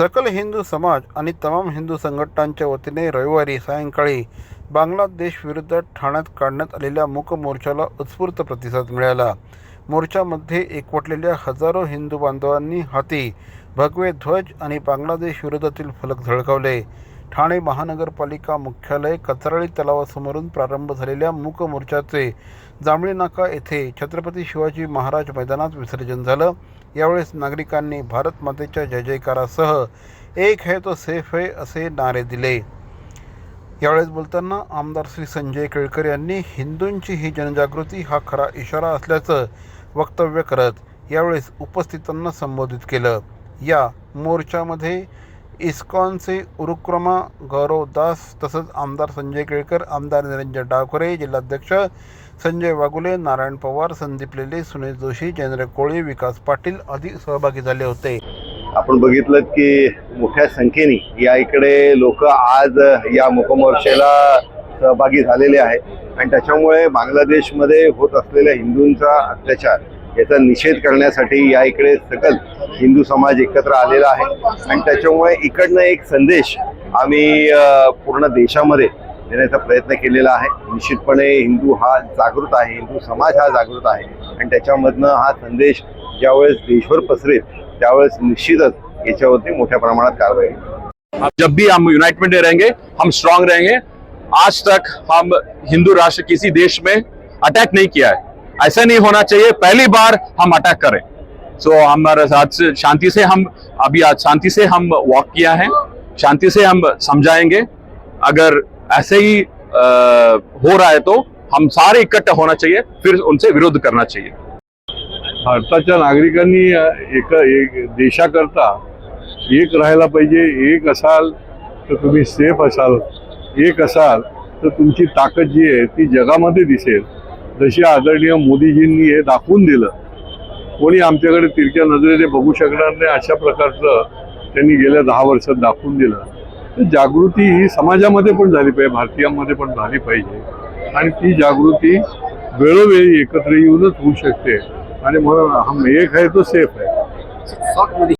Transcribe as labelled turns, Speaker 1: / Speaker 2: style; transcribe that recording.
Speaker 1: सकल हिंदू समाज आणि तमाम हिंदू संघटनांच्या वतीने रविवारी सायंकाळी बांगलादेश विरुद्ध ठाण्यात काढण्यात आलेल्या मूक मोर्चाला उत्स्फूर्त प्रतिसाद मिळाला. मोर्चामध्ये एकवटलेल्या हजारो हिंदू बांधवांनी हाती भगवे ध्वज आणि बांगलादेश विरोधातील फलक झळकावले. ठाणे महानगरपालिका मुख्यालय कचराळी तलावासमोरून प्रारंभ झालेल्या मूक मोर्चाचे जांभळी नाका येथे छत्रपती शिवाजी महाराज मैदानात विसर्जन झालं. यावेळेस नागरिकांनी भारत मातेच्या जय जयकारासह एक है तो सेफ है असे नारे दिले. यावेळेस बोलताना आमदार श्री संजय केळकर यांनी हिंदूंची ही जनजागृती हा खरा इशारा असल्याचं वक्तव्य करत यावेळेस उपस्थितांना संबोधित केलं. या मोर्चामध्ये इस्कॉनचे उरुक्रमा गौरव दास तसंच आमदार संजय केळकर आमदार निरंजन डावखरे जिल्हाध्यक्ष संजय वागुले नारायण पवार संदीप लेले सुनील जोशी जयेंद्र कोळी विकास पाटील आदी सहभागी झाले होते.
Speaker 2: आपण बघितलं की मोठ्या संख्येने या इकडे लोक आज या मुकमोर्चेला सहभागी झालेले आहेत. आणि त्याच्यामुळे बांगलादेशमध्ये होत असलेल्या हिंदूंचा अत्याचार याचा निषेध करण्यासाठी या इकडे सकल हिंदू समाज एकत्र आलेला आहे. आणि त्याच्यामुळे इकडनं एक संदेश आम्ही पूर्ण देशामध्ये देण्याचा प्रयत्न केलेला आहे. निश्चितपणे हिंदू हा जागृत आहे हिंदू समाज हा जागृत आहे. आणि त्याच्यामधनं हा संदेश ज्यावेळेस देशभर पसरेल त्यावेळेस निश्चितच याच्यावरती मोठ्या प्रमाणात कारवाई
Speaker 3: जब भी हम यूनाइटमेंट रहेंगे हम स्ट्रांग रहेंगे आज तक हम हिंदू राष्ट्र किसी देश में अटैक नहीं किया है। ऐसा नहीं होना चाहिए पहली बार हम अटैक करें। सो हमारे साथ शांति से हम अभी आज शांति से हम वॉक किया है। शांति से हम समझाएंगे। अगर ऐसे ही आ, हो रहा है तो हम सारे इकट्ठा होना चाहिए फिर उनसे विरोध करना चाहिए।
Speaker 4: भारताच्या नागरिकांनी एक एक देशाकरता एक राहायला पाहिजे एक असाल तर तुम्ही सेफ असाल एक असाल तर तुमची ताकद जी आहे ती जगामध्ये दिसेल. जशी आदरणीय मोदीजींनी हे दाखवून दिलं कोणी आमच्याकडे तिरक्या नजरेने बघू शकणार नाही अशा प्रकारचं त्यांनी गेल्या दहा वर्षात दाखवून दिलं. तर जागृती ही समाजामध्ये पण झाली पाहिजे भारतीयांमध्ये पण झाली पाहिजे. आणि ती जागृती वेळोवेळी एकत्र येऊनच होऊ शकते. आणि म्हणून हम एक आहे तो सेफ आहे.